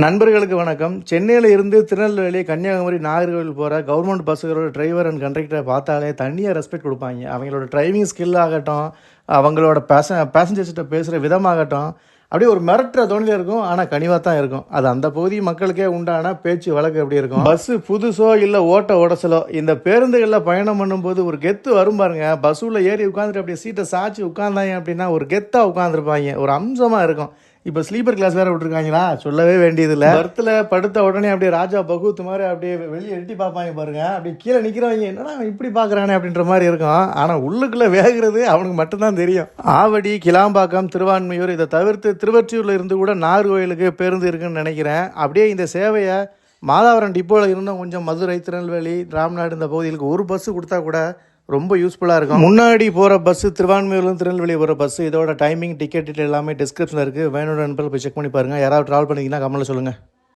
நண்பர்களுக்கு வணக்கம். சென்னையில் இருந்து திருநெல்வேலி கன்னியாகுமரி நாகர்கோவில் போகிற கவர்மெண்ட் பஸ்ஸுகளோட டிரைவர் அண்ட் கண்டக்டரை பார்த்தாலே தனியாக ரெஸ்பெக்ட் கொடுப்பாங்க. அவங்களோட டிரைவிங் ஸ்கில் ஆகட்டும் அவங்களோட பேச பேசஞ்சர்ஸ்கிட்ட பேசுகிற விதமாகட்டும் அப்படியே ஒரு மிரட்டுற தோணியில் இருக்கும் ஆனால் கனிவாக தான் இருக்கும். அது அந்த பகுதி மக்களுக்கே உண்டான பேச்சு வழக்கு எப்படி இருக்கும்? பஸ்ஸு புதுசோ இல்லை ஓட்ட உடசலோ இந்த பேருந்துகளில் பயணம் பண்ணும்போது ஒரு கெத்து வரும் பாருங்க. பஸ்ஸுள்ள ஏறி உட்காந்துட்டு அப்படியே சீட்டை சாய்ச்சி உட்காந்தாங்க அப்படின்னா ஒரு கெத்தாக உட்காந்துருப்பாங்க ஒரு அம்சமாக இருக்கும். இப்போ ஸ்லீப்பர் கிளாஸ் வேற விட்டுருக்காங்களா? சொல்லவே வேண்டியதில்லை. பர்த்தில் படுத்த உடனே அப்படியே ராஜா பகூத் மாதிரி அப்படியே வெளியே எட்டி பார்ப்பாங்க பாருங்க. அப்படியே கீழே நிற்கிறவங்க என்னடா இப்படி பார்க்குறானே? அப்படின்ற மாதிரி இருக்கும். ஆனால் உள்ளுக்குள்ளே வேகிறது அவனுக்கு மட்டும்தான் தெரியும். ஆவடி கிளாம்பாக்கம் திருவான்மையூர் இதை தவிர்த்து திருவற்றியூரில் இருந்து கூட நாகர்கோயிலுக்கு பேருந்து இருக்குன்னு நினைக்கிறேன். அப்படியே இந்த சேவையை மாதாவரம் டிப்போவில் இருந்தும் கொஞ்சம் மதுரை திருநெல்வேலி ராம்நாடு இந்த பகுதிகளுக்கு ஒரு பஸ்ஸு கொடுத்தா கூட ரொம்ப யூஸ்ஃபுல்லாக இருக்கும். முன்னாடி போகிற பஸ்ஸு திருவான்மையூர்லேருந்து திருநெல்வேலி போகிற பஸ்ஸு இதோட டைமிங் டிக்கெட் எல்லாமே டிஸ்கிரிப்ஷனில் இருக்குது வேணும்னு நண்பர்கள் போய் செக் பண்ணி பாருங்கள் யாராவது ட்ராவல் பண்ணிங்கன்னா கமெண்ட்டில் சொல்லுங்கள்